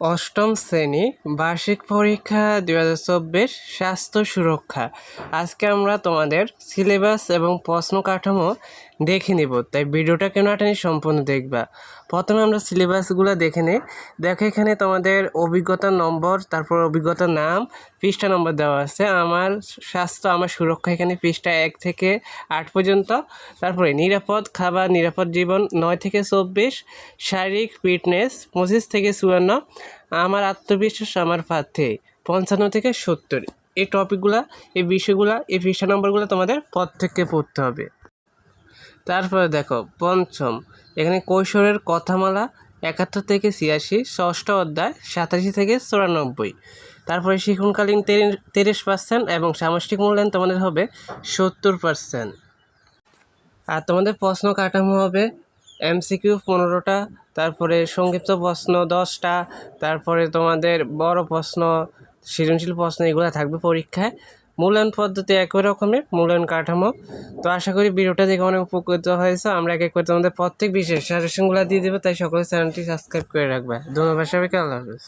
অষ্টম শ্রেণি, বার্ষিক পরীক্ষা দুই হাজার চব্বিশ, স্বাস্থ্য সুরক্ষা। আজকে আমরা তোমাদের সিলেবাস এবং প্রশ্ন কাঠামো দেখে নিব। তাই ভিডিওটা কেন আটানি সম্পূর্ণ দেখবা? প্রথমে আমরা সিলেবাসগুলো দেখে নিই। দেখো এখানে তোমাদের অভিজ্ঞতা নম্বর, তারপর অভিজ্ঞতার নাম, পৃষ্ঠা নম্বর দেওয়া আছে। আমার স্বাস্থ্য, আমার সুরক্ষা এখানে পৃষ্ঠা এক থেকে আট পর্যন্ত। তারপরে নিরাপদ খাবার, নিরাপদ জীবন নয় থেকে চব্বিশ, শারীরিক ফিটনেস পঁচিশ থেকে চুয়ান্ন, আমার আত্মবিশ্বাস, আমার পাথে পঞ্চান্ন থেকে সত্তর। এই টপিকগুলা এই বিষয়গুলা, এই পৃষ্ঠা নম্বরগুলো তোমাদের পদ থেকে পড়তে হবে। তারপরে দেখো, পঞ্চম। এখানে কৈশোরের কথামালা একাত্তর থেকে ছিয়াশি, ষষ্ঠ অধ্যায় সাতাশি থেকে চুরানব্বই। তারপরে শিখনকালীন তিরিশ পার্সেন্ট এবং সামষ্টিক মূল্যায়ন তোমাদের হবে সত্তর পার্সেন্ট আর তোমাদের প্রশ্ন কাঠামো হবে এমসিকিউ পনেরোটা, তারপরে সংক্ষিপ্ত প্রশ্ন দশটা, তারপরে তোমাদের বড় প্রশ্ন, সৃজনশীল প্রশ্ন এগুলো থাকবে পরীক্ষায়। মূল্যায়ন পদ্ধতি একই রকমের, মূল্যায়ন কাঠামো। তো আশা করি ভিডিওটা দেখে অনেক উপকৃত হয়েছে। আমরা এক এক করে তোমাদের প্রত্যেক বিশেষ সাজেশনগুলো দিয়ে দেবো, তাই সকলে চ্যানেলটি সাবস্ক্রাইব করে রাখবে। ধন্যবাদ সবাইকে, আল্লাহ হাফিজ।